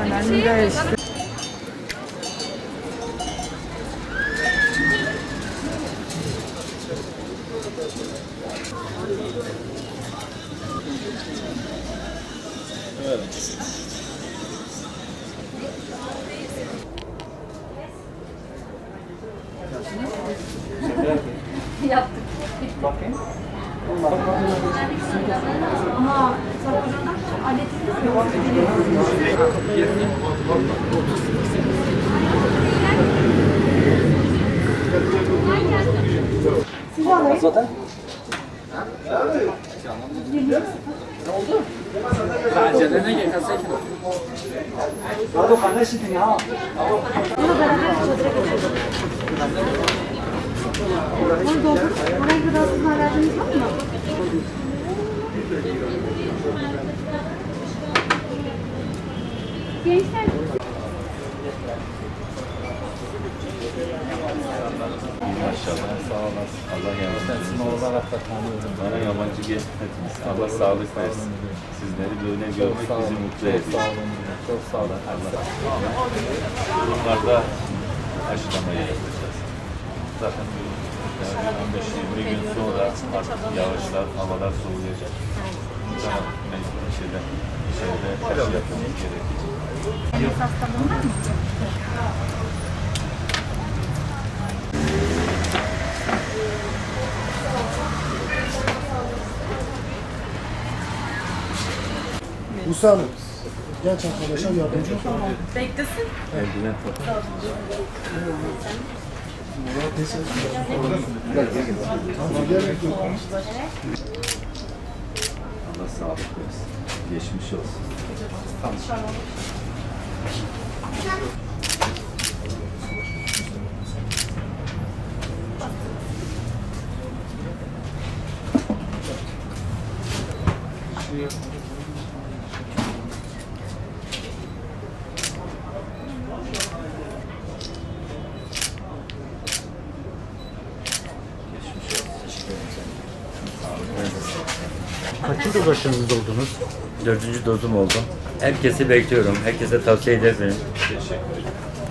Anneannem de işte. Yaptık. Ama aletimiz yok. Onu doldur. Oraya gıdasız alerjiniz var mı? Gençler Maşallah. Sağ olasın. Allah yardım etsin. olarak da tanıyorum. Bana yabancı geçmediniz. Allah sağlık versin. Sizleri böyle görmek bizi mutlu ediyor. Çok sağ olun. Çok sağ olun. Allah Bunlarda aşılamayı yapacağız. Zaten yani 15-20 gün sonra artık yağışlar, havalar soğuyacak. Daha mecbur bir şeyler içeride aşı yapmamız gerekecek. mı? Musa Hanım, genç arkadaşa yardımcı olun. Eldiven tak. Allah sağlık versin. Geçmiş olsun. Geçmiş olsun. Kaçıncı başınızda oldunuz? Dördüncü dozum oldu. Herkesi bekliyorum. Herkese tavsiye ederim.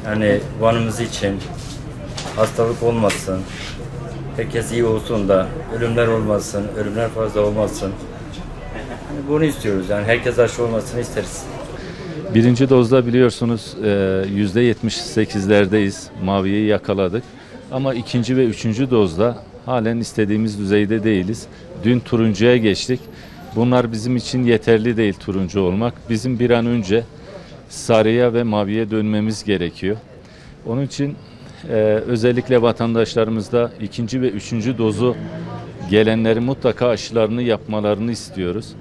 Yani Van'ımız için hastalık olmasın. Herkes iyi olsun da ölümler olmasın, ölümler fazla olmasın. Yani bunu istiyoruz. Yani herkes aşı olmasını isteriz. Birinci dozda biliyorsunuz e, yüzde 78'lerdeyiz. Maviyi yakaladık. Ama ikinci ve üçüncü dozda halen istediğimiz düzeyde değiliz. Dün turuncuya geçtik. Bunlar bizim için yeterli değil turuncu olmak. Bizim bir an önce sarıya ve maviye dönmemiz gerekiyor. Onun için e, özellikle vatandaşlarımızda ikinci ve üçüncü dozu gelenleri mutlaka aşılarını yapmalarını istiyoruz.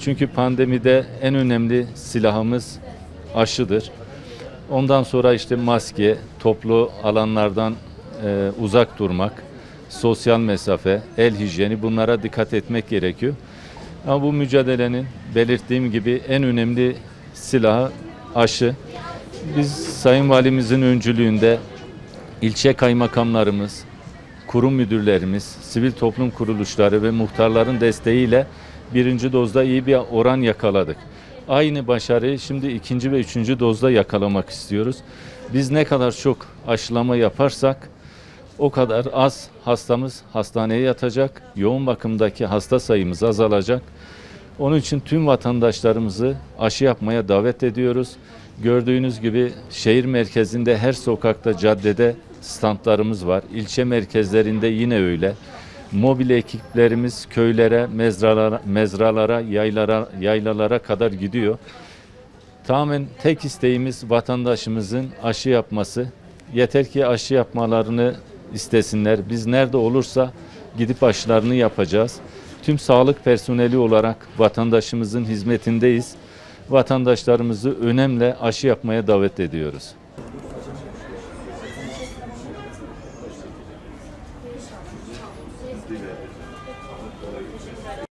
Çünkü pandemide en önemli silahımız aşıdır. Ondan sonra işte maske, toplu alanlardan e, uzak durmak, sosyal mesafe, el hijyeni bunlara dikkat etmek gerekiyor. Ama bu mücadelenin belirttiğim gibi en önemli silahı aşı. Biz Sayın Valimizin öncülüğünde ilçe kaymakamlarımız, kurum müdürlerimiz, sivil toplum kuruluşları ve muhtarların desteğiyle birinci dozda iyi bir oran yakaladık. Aynı başarıyı şimdi ikinci ve üçüncü dozda yakalamak istiyoruz. Biz ne kadar çok aşılama yaparsak o kadar az hastamız hastaneye yatacak, yoğun bakımdaki hasta sayımız azalacak. Onun için tüm vatandaşlarımızı aşı yapmaya davet ediyoruz. Gördüğünüz gibi şehir merkezinde her sokakta, caddede standlarımız var. İlçe merkezlerinde yine öyle. Mobil ekiplerimiz köylere, mezralara, mezralara, yaylara, yaylalara kadar gidiyor. Tamamen tek isteğimiz vatandaşımızın aşı yapması. Yeter ki aşı yapmalarını istesinler. Biz nerede olursa gidip aşılarını yapacağız. Tüm sağlık personeli olarak vatandaşımızın hizmetindeyiz. Vatandaşlarımızı önemli aşı yapmaya davet ediyoruz.